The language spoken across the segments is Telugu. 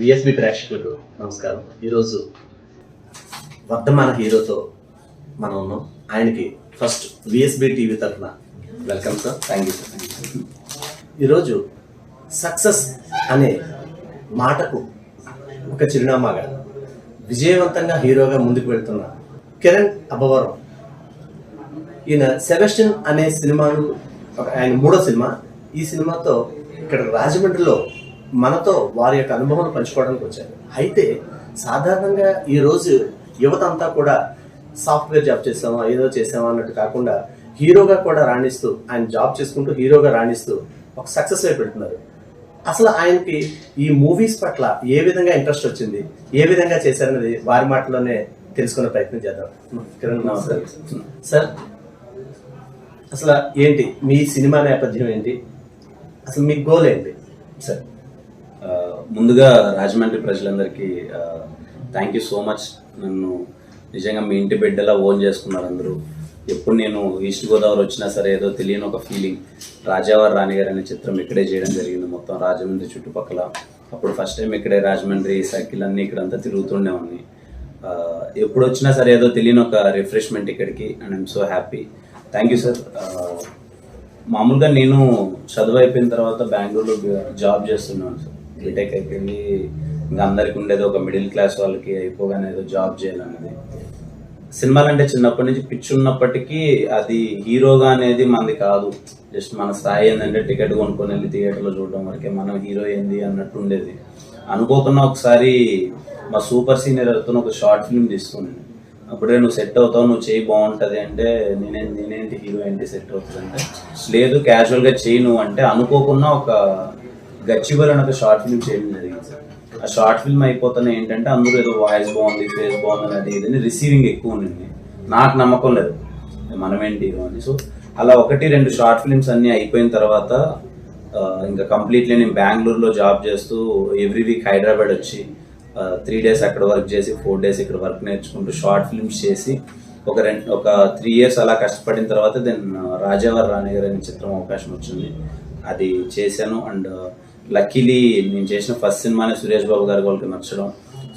విఎస్బి ప్రేక్షకుడు నమస్కారం. ఈరోజు వర్ధమాన హీరోతో మనం ఉన్నాం. ఆయనకి ఫస్ట్ విఎస్బి టీవీ తరఫున welcome sir thank you sir ఈరోజు సక్సెస్ అనే మాటకు ఒక చిరునామాగా విజయవంతంగా హీరోగా ముందుకు వెళ్తున్న కిరణ్ అబ్బవరం. ఈయన సెబెస్టిన్ అనే సినిమాను ఒక ఆయన మూడో సినిమా ఈ సినిమాతో ఇక్కడ రాజమండ్రిలో మనతో వారి యొక్క అనుభవం పంచుకోవడానికి వచ్చారు. అయితే సాధారణంగా ఈరోజు యువత అంతా కూడా సాఫ్ట్వేర్ జాబ్ చేసామా ఏదో చేసామా అన్నట్టు కాకుండా హీరోగా కూడా రాణిస్తూ ఆయన జాబ్ చేసుకుంటూ హీరోగా రాణిస్తూ ఒక సక్సెస్ వైపు పెడుతున్నారు అసలు ఆయనకి ఈ మూవీస్ పట్ల ఏ విధంగా ఇంట్రెస్ట్ వచ్చింది ఏ విధంగా చేశారనేది వారి మాటలోనే తెలుసుకునే ప్రయత్నం చేద్దాం. కిరణ్ నమస్కారం. సార్ అసలు ఏంటి మీ సినిమా నేపథ్యం ఏంటి? అసలు మీ గోల్ ఏంటి? సార్. ముందుగా రాజమండ్రి ప్రజలందరికీ థ్యాంక్ యూ సో మచ్ నన్ను నిజంగా మీ ఇంటి బిడ్డలా ఓన్ చేసుకున్నారు అందరూ. ఎప్పుడు నేను ఈస్ట్ గోదావరి వచ్చినా సరే ఏదో తెలియని ఒక ఫీలింగ్ రాజావారి రాణిగారు అనే చిత్రం ఇక్కడే చేయడం జరిగింది. మొత్తం రాజమండ్రి చుట్టుపక్కల అప్పుడు ఫస్ట్ టైం ఇక్కడే రాజమండ్రి సైకిల్ అన్నీ ఇక్కడంతా తిరుగుతుండే ఉన్నాయి. ఎప్పుడు వచ్చినా సరే ఏదో తెలియని ఒక రిఫ్రెష్మెంట్ ఇక్కడికి and I'm so happy thank you sir మామూలుగా నేను చదువు అయిపోయిన తర్వాత బెంగళూరులో జాబ్ చేస్తున్నాను సార్ బీటెక్ అయిపోయింది. ఇంకా అందరికి ఉండేది ఒక మిడిల్ క్లాస్ వాళ్ళకి అయిపోగానే ఏదో జాబ్ చేయాలన్నది సినిమాలు అంటే చిన్నప్పటి నుంచి పిచ్చి ఉన్నప్పటికీ అది హీరోగా అనేది మనది కాదు. జస్ట్ మన స్థాయి ఏంటంటే టికెట్ కొనుక్కొని వెళ్ళి థియేటర్లో చూడడం వరకే మనం హీరో ఏంది అన్నట్టు ఉండేది. అనుకోకుండా ఒకసారి మా సూపర్ సీనియర్ అతను ఒక షార్ట్ ఫిల్మ్ తీసుకున్నాను అప్పుడే నువ్వు సెట్ అవుతావు నువ్వు చేయి బాగుంటుంది అంటే నేనే నేనేంటి హీరో ఏంటి సెట్ అవుతుంది అంటే? లేదు క్యాజువల్గా చేయి నువ్వు అంటే అనుకోకుండా ఒక గచ్చిబల్ అని ఒక షార్ట్ ఫిల్మ్ చేయడం జరిగింది సార్. ఆ షార్ట్ ఫిల్మ్ అయిపోతున్న ఏంటంటే అందరూ ఏదో వాయిస్ బాగుంది ఫేస్ బాగుంది అది ఇది రిసీవింగ్ ఎక్కువ ఉండింది. నాకు నమ్మకం లేదు. మనమేంటి అని. సో అలా ఒకటి రెండు షార్ట్ ఫిల్మ్స్ అన్నీ అయిపోయిన తర్వాత ఇంకా కంప్లీట్లీ నేను బెంగళూరులో జాబ్ చేస్తూ ఎవ్రీ వీక్ హైదరాబాద్ వచ్చి త్రీ డేస్ అక్కడ వర్క్ చేసి ఫోర్ డేస్ ఇక్కడ వర్క్ నేర్చుకుంటూ షార్ట్ ఫిల్మ్స్ చేసి ఒక రెండు ఒక త్రీ ఇయర్స్ అలా కష్టపడిన తర్వాత దెన్ రాజావారి రాణి గారు అనే చిత్రం అవకాశం వచ్చింది. అది చేశాను. అండ్ లక్కీలీ నేను చేసిన ఫస్ట్ సినిమానే సురేష్ బాబు గారి వాళ్ళకి నచ్చడం.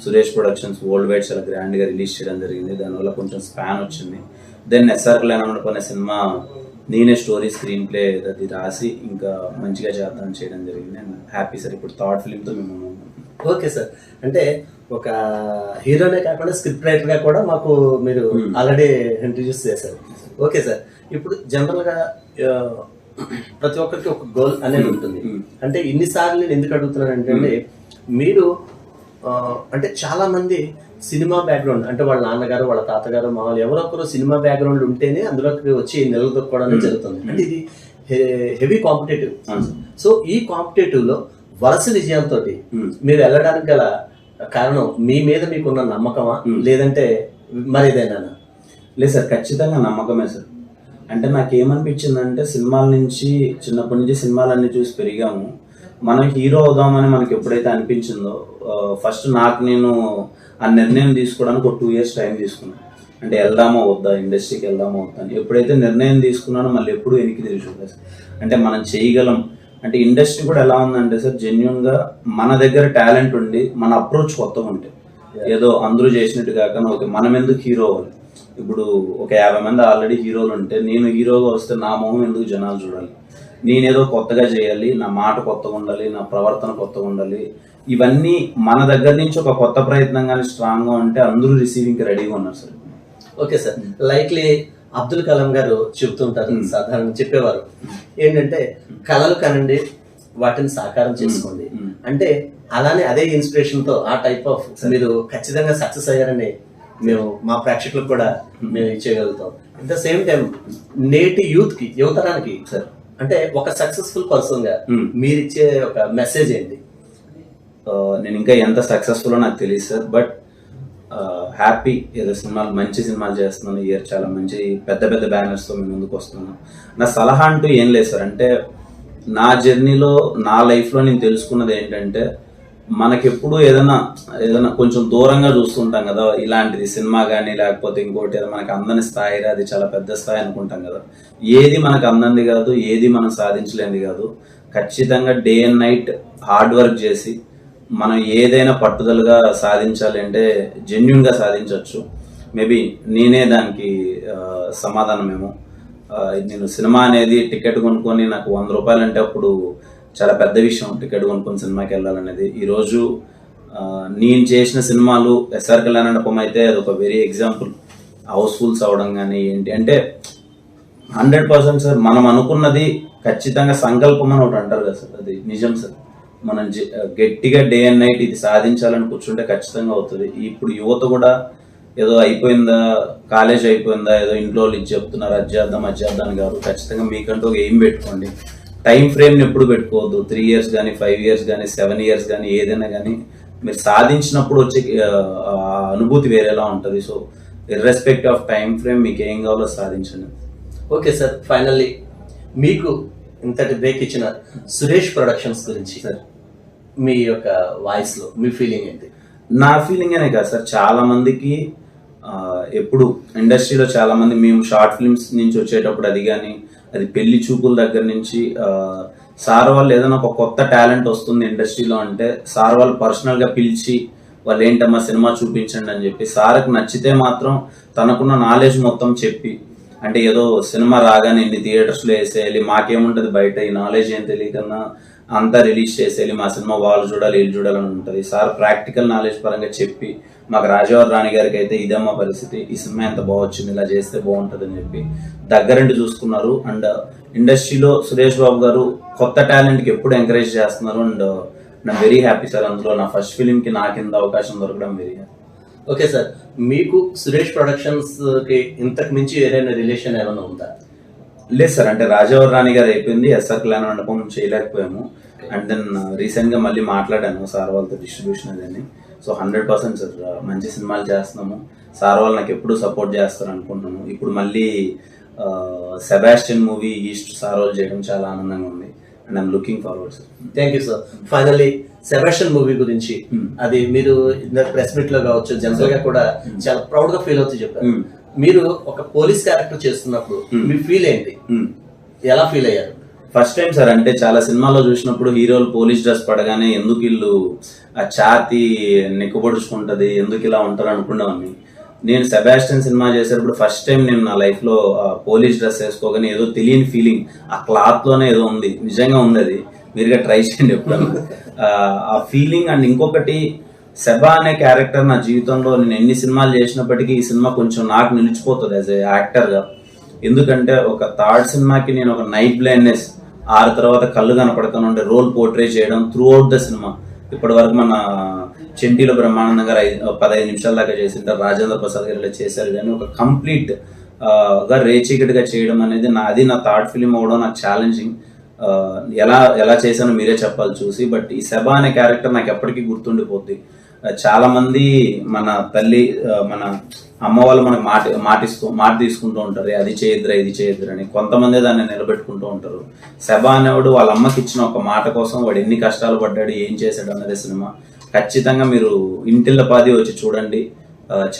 సురేష్ ప్రొడక్షన్స్ వరల్డ్ వైడ్ చాలా గ్రాండ్గా రిలీజ్ చేయడం జరిగింది. దానివల్ల కొంచెం స్పాన్ వచ్చింది. దెన్ ఎస్ఆర్ కళ్యాణం అనుకునే సినిమా నేనే స్టోరీ స్క్రీన్ ప్లే అది రాసి ఇంకా మంచిగా చేద్దాం చేయడం జరిగింది. అండ్ హ్యాపీ సార్ ఇప్పుడు థర్డ్ ఫిలింతో మేము. ఓకే సార్ అంటే ఒక హీరోనే కాకుండా స్క్రిప్ట్ రైటర్గా కూడా మాకు మీరు ఆల్రెడీ ఇంట్రడ్యూస్ చేశారు. ఓకే సార్ ఇప్పుడు జనరల్గా ఆ, ప్రతి ఒక్కరికి ఒక గోల్ అనేది ఉంటుంది. అంటే ఇన్నిసార్లు నేను ఎందుకు అడుగుతున్నాను అంటే మీరు అంటే చాలా మంది సినిమా బ్యాక్గ్రౌండ్ అంటే వాళ్ళ నాన్నగారు వాళ్ళ తాతగారు మామూలు ఎవరో ఒకరు సినిమా బ్యాక్గ్రౌండ్ ఉంటేనే అందులోకి వచ్చి నిలదొక్కోవడం జరుగుతుంది. అంటే ఇది హెవీ కాంపిటేటివ్. సో ఈ కాంపిటేటివ్లో వరుస విజయంతో. మీరు వెళ్ళడానికి గల కారణం మీ మీద మీకున్న నమ్మకమా. లేదంటే మరేదైనా? లేదు సార్ ఖచ్చితంగా నమ్మకమే సార్. అంటే నాకు ఏమనిపించిందంటే సినిమాల నుంచి చిన్నప్పటి నుంచి సినిమాలన్నీ చూసి పెరిగాము. మనం హీరో అవుదామని మనకి ఎప్పుడైతే అనిపించిందో ఫస్ట్ నాకు నేను ఆ నిర్ణయం తీసుకోవడానికి ఒక టూ ఇయర్స్ టైం తీసుకున్నాను అంటే వెళ్దామో వద్దా ఇండస్ట్రీకి వెళ్దామో వద్దా అని. ఎప్పుడైతే నిర్ణయం తీసుకున్నానో మళ్ళీ ఎప్పుడు వెనక్కి సార్. అంటే మనం చేయగలం. అంటే ఇండస్ట్రీ కూడా ఎలా ఉందంటే సార్ జెన్యున్గా మన దగ్గర టాలెంట్ ఉండి మన అప్రోచ్ కొత్తగా ఉంటే. ఏదో అందరూ చేసినట్టు కాకుండా ఓకే మనం ఎందుకు హీరో అవ్వాలి? ఇప్పుడు ఒక యాభై మంది ఆల్రెడీ హీరోలు ఉంటే నేను హీరోగా వస్తే నా మొహం ఎందుకు జనాలు చూడాలి? నేనేదో కొత్తగా చేయాలి నా మాట కొత్తగా ఉండాలి నా ప్రవర్తన కొత్తగా ఉండాలి. ఇవన్నీ మన దగ్గర నుంచి ఒక కొత్త ప్రయత్నం కానీ స్ట్రాంగ్గా ఉంటే అందరూ రిసీవింగ్ రెడీగా ఉన్నారు sir. Okay sir. Likely Abdul Kalam garu చెబుతుంటారు Hmm. సాధారణ చెప్పేవారు. ఏంటంటే కళలు కనండి వాటిని సాకారం చేసుకోండి. Hmm. అంటే అలానే అదే ఇన్స్పిరేషన్తో ఆ టైప్ ఆఫ్ మీరు ఖచ్చితంగా సక్సెస్ అయ్యారని మేము మా ప్రేక్షకులకు కూడా మేము ఇచ్చేయగలుగుతాం. అట్ ద సేమ్ టైం నేటి యూత్కి యువతరానికి సార్ అంటే ఒక సక్సెస్ఫుల్ పర్సన్గా Hmm. మీరు ఇచ్చే ఒక మెసేజ్ ఏంటి? నేను ఇంకా ఎంత సక్సెస్ఫుల్ నాకు తెలియదు సార్ బట్ హ్యాపీ ఏదో సినిమాలు మంచి సినిమాలు చేస్తున్నాను. ఇయర్ చాలా మంచి పెద్ద పెద్ద బ్యానర్స్తో మేము ముందుకు వస్తున్నాను నా సలహా అంటూ ఏం లేదు సార్ అంటే నా జర్నీలో నా లైఫ్లో నేను తెలుసుకున్నది ఏంటంటే మనకెప్పుడు ఏదైనా ఏదైనా కొంచెం దూరంగా చూస్తుంటాం కదా ఇలాంటిది సినిమా కానీ లేకపోతే ఇంకోటి ఏదో మనకి అందని స్థాయి అది చాలా పెద్ద స్థాయి అనుకుంటాం కదా. ఏది మనకు అందంది కాదు ఏది మనం సాధించలేనిది కాదు. ఖచ్చితంగా day and night hard work చేసి మనం ఏదైనా పట్టుదలగా సాధించాలి అంటే జెన్యున్గా సాధించవచ్చు మేబీ నేనే దానికి సమాధానమేమో. నేను సినిమా అనేది టికెట్ కొనుక్కొని నాకు వంద రూపాయలు అంటే అప్పుడు చాలా పెద్ద విషయం. టికెట్ కొనుక్కొని సినిమాకి వెళ్ళాలనేది. ఈరోజు నేను చేసిన సినిమాలు ఎస్ఆర్ కళ్యాణ అయితే అది ఒక వెరీ ఎగ్జాంపుల్ హౌస్ఫుల్స్ అవడం కానీ ఏంటి అంటే హండ్రెడ్ పర్సెంట్ సార్ మనం అనుకున్నది ఖచ్చితంగా సంకల్పం అని ఒకటి అంటారు కదా సార్. అది నిజం సార్. మనం గట్టిగా డే అండ్ నైట్ ఇది సాధించాలని కూర్చుంటే ఖచ్చితంగా అవుతుంది. ఇప్పుడు యువత కూడా ఏదో అయిపోయిందా కాలేజ్ అయిపోయిందా ఏదో ఇంట్లో వాళ్ళు ఇది చెప్తున్నారు అది చేద్దాం అది చేద్దాం కాదు. ఖచ్చితంగా మీకంటూ ఒక ఎయిమ్ పెట్టుకోండి. టైం ఫ్రేమ్ని ఎప్పుడు పెట్టుకోవద్దు. త్రీ ఇయర్స్ కానీ ఫైవ్ ఇయర్స్ కానీ సెవెన్ ఇయర్స్ కానీ ఏదైనా కానీ మీరు సాధించినప్పుడు వచ్చే అనుభూతి వేరేలా ఉంటుంది. So irrespective of time frame మీకు ఏం కావాలో సాధించండి. ఓకే సార్ ఫైనల్లీ మీకు ఇంతటి బ్రేక్ ఇచ్చిన సురేష్ ప్రొడక్షన్స్ గురించి సార్ మీ యొక్క వాయిస్లో మీ ఫీలింగ్ ఏంటి? నా ఫీలింగ్ అనే కాదు సార్ చాలా మందికి ఎప్పుడు ఇండస్ట్రీలో చాలా మంది మేము షార్ట్ ఫిల్మ్స్ నుంచి వచ్చేటప్పుడు అది కానీ అది పెళ్ళి చూపుల దగ్గర నుంచి సార్ వాళ్ళు ఏదైనా ఒక కొత్త టాలెంట్ వస్తుంది ఇండస్ట్రీలో అంటే సార్ వాళ్ళు పర్సనల్గా పిలిచి వాళ్ళు ఏంటమ్మా సినిమా చూపించండి అని చెప్పి సార్కి నచ్చితే మాత్రం తనకున్న నాలెడ్జ్ మొత్తం చెప్పి అంటే ఏదో సినిమా రాగానే ఇన్ని థియేటర్స్లో వేసేయాలి మాకేముంటుంది బయట ఈ నాలెడ్జ్ ఏం తెలియకన్నా అంతా రిలీజ్ చేసేయాలి మా సినిమా వాళ్ళు చూడాలి వీళ్ళు చూడాలని ఉంటుంది. సార్ ప్రాక్టికల్ నాలెడ్జ్ పరంగా చెప్పి మాకు రాజావారి రాణి గారికి అయితే ఇదమ్మా పరిస్థితి ఈ సినిమా ఎంత బాగొచ్చింది ఇలా చేస్తే బాగుంటుంది అని చెప్పి దగ్గరుండి చూసుకున్నారు. అండ్ ఇండస్ట్రీలో సురేష్ బాబు గారు కొత్త టాలెంట్కి ఎప్పుడు ఎంకరేజ్ చేస్తున్నారు. అండ్ నా వెరీ హ్యాపీ సార్ అందులో నా ఫస్ట్ ఫిలింకి నా కింద అవకాశం దొరకడం వెరీ హ్యాపీ ఓకే సార్ మీకు సురేష్ ప్రొడక్షన్స్కి ఇంతకు మించి ఏదైనా రిలేషన్ ఏమైనా ఉందా? లేదు సార్ అంటే రాజావర్ రాణి గారు అయిపోయింది ఎస్ఆర్ కళ్యాణ మండపం చేయలేకపోయాము. అండ్ దెన్ రీసెంట్గా మళ్ళీ మాట్లాడాను సార్ వాళ్ళతో డిస్ట్రిబ్యూషన్ అదని సో హండ్రెడ్ పర్సెంట్ సార్ మంచి సినిమాలు చేస్తున్నాము. సార్ వాళ్ళు నాకు ఎప్పుడు సపోర్ట్ చేస్తారు అనుకుంటున్నాను. ఇప్పుడు మళ్ళీ సెబాస్టియన్ మూవీ ఈస్ట్ సార్ వాళ్ళు చేయడం చాలా ఆనందంగా ఉంది. And I'm looking forward sir thank you sir finally Sebastian movie గురించి Hmm. అది మీరు ప్రెస్ మీట్లో కావచ్చు జనరల్గా కూడా చాలా ప్రౌడ్గా ఫీల్ అవుతూ చెప్పారు. Hmm. మీరు ఒక పోలీస్ క్యారెక్టర్ చేస్తున్నప్పుడు Hmm. మీ ఫీల్ ఏంటి? ఎలా ఫీల్ అయ్యారు? ఫస్ట్ టైం సార్ అంటే చాలా సినిమాల్లో చూసినప్పుడు హీరోలు పోలీస్ డ్రెస్ పడగానే ఎందుకు వీళ్ళు ఆ ఛాతి నెక్కుపడుచుకుంటది ఎందుకు ఇలా ఉంటారు అనుకున్నామని నేను సెబాస్టియన్ సినిమా చేసేటప్పుడు ఫస్ట్ టైం నేను నా లైఫ్లో పోలీస్ డ్రెస్ వేసుకోగానే ఏదో తెలియని ఫీలింగ్ ఆ క్లాత్లోనే ఏదో ఉంది నిజంగా ఉంది అది. మీరుగా ట్రై చేయండి ఎప్పుడన్నా. ఆ, ఫీలింగ్ అండ్ ఇంకొకటి సెబా అనే క్యారెక్టర్ నా జీవితంలో నేను ఎన్ని సినిమాలు చేసినప్పటికీ ఈ సినిమా కొంచెం నాకు నిలిచిపోతుంది యాజ్ ఏ యాక్టర్గా ఎందుకంటే ఒక థర్డ్ సినిమాకి నేను ఒక నైట్ బ్లైండ్నెస్ ఆరు తర్వాత కళ్ళు కనపడతాను అంటే రోల్ పోర్ట్రే చేయడం త్రూ అవుట్ ద సినిమా ఇప్పటి వరకు మన చెంటీలో బ్రహ్మానందం గారు ఐదు పదహైదు నిమిషాల దాకా చేసింటారు రాజేంద్ర ప్రసాద్ గారు ఇలా చేశారు. కానీ ఒక కంప్లీట్గా రేచీకటిగా చేయడం అనేది నా అది నా థర్డ్ ఫిలిం అవడం నాకు ఛాలెంజింగ్ ఎలా ఎలా చేశానో మీరే చెప్పాలి చూసి బట్ ఈ సెబా అనే క్యారెక్టర్ నాకు ఎప్పటికీ గుర్తుండిపోద్ది. ఆ, చాలా మంది మన తల్లి మన అమ్మ వాళ్ళు మనకు మాట మాటిస్తూ మాట తీసుకుంటూ ఉంటారు. "ఏ, అది చేయొద్దురా ఇది చేయొద్దురా అని కొంతమంది దాన్ని నిలబెట్టుకుంటూ ఉంటారు. సెబా అనేవాడు వాళ్ళ అమ్మకి ఇచ్చిన ఒక మాట కోసం వాడు ఎన్ని కష్టాలు పడ్డాడు ఏం చేశాడు అన్నదే సినిమా. ఖచ్చితంగా మీరు ఇంటిల్ల పాది వచ్చి చూడండి.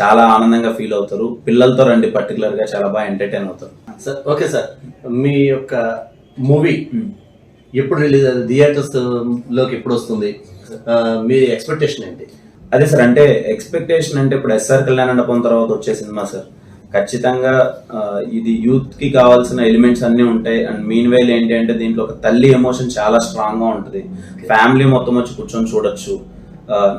చాలా ఆనందంగా ఫీల్ అవుతారు. పిల్లలతో రండి పర్టికులర్గా చాలా బాగా ఎంటర్టైన్ అవుతారు. Sir okay sir. మీ యొక్క మూవీ ఎప్పుడు రిలీజ్ థియేటర్స్లోకి ఎప్పుడు వస్తుంది? మీ ఎక్స్పెక్టేషన్ ఏంటి? అదే సార్ అంటే ఎక్స్పెక్టేషన్ అంటే ఇప్పుడు ఎస్ఆర్ కళ్యాణ తర్వాత వచ్చే సినిమా సార్. ఖచ్చితంగా ఇది యూత్కి కావాల్సిన ఎలిమెంట్స్ అన్ని ఉంటాయి. అండ్ మీన్ వైల్ ఏంటి అంటే దీంట్లో ఒక తల్లి ఎమోషన్ చాలా స్ట్రాంగ్గా ఉంటుంది. ఫ్యామిలీ మొత్తం వచ్చి కూర్చొని చూడొచ్చు.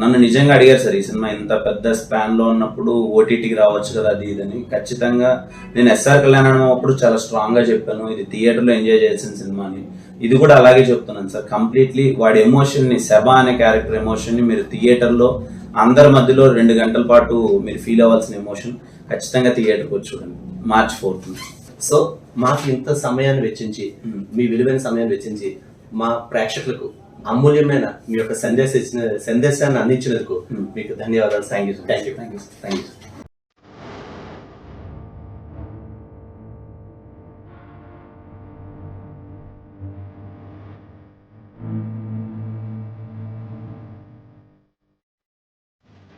నన్ను నిజంగా అడిగారు సార్ ఈ సినిమా ఇంత పెద్ద స్పాన్లో ఉన్నప్పుడు ఓటీటీకి రావచ్చు కదా అది ఇదని ఖచ్చితంగా నేను ఎస్ఆర్ కళ్యాణం అప్పుడు చాలా స్ట్రాంగ్గా చెప్పాను. ఇది థియేటర్లో ఎంజాయ్ చేసిన సినిమా అని. ఇది కూడా అలాగే చెప్తున్నాను సార్. కంప్లీట్లీ వాడి ఎమోషన్ని సెబా అనే క్యారెక్టర్ ఎమోషన్ని మీరు థియేటర్లో అందరి మధ్యలో రెండు గంటల పాటు మీరు ఫీల్ అవ్వాల్సిన ఎమోషన్ ఖచ్చితంగా థియేటర్కి వచ్చి చూడండి. మార్చ్ ఫోర్త్ సో మాకు ఇంత సమయాన్ని వెచ్చించి Hmm. మీ విలువైన సమయాన్ని వెచ్చించి మా ప్రేక్షకులకు అమూల్యమైన మీ యొక్క సందేశం ఇచ్చిన సందేశాన్ని అందించినందుకు Hmm. మీకు ధన్యవాదాలు. Thank you thank you thank you thank you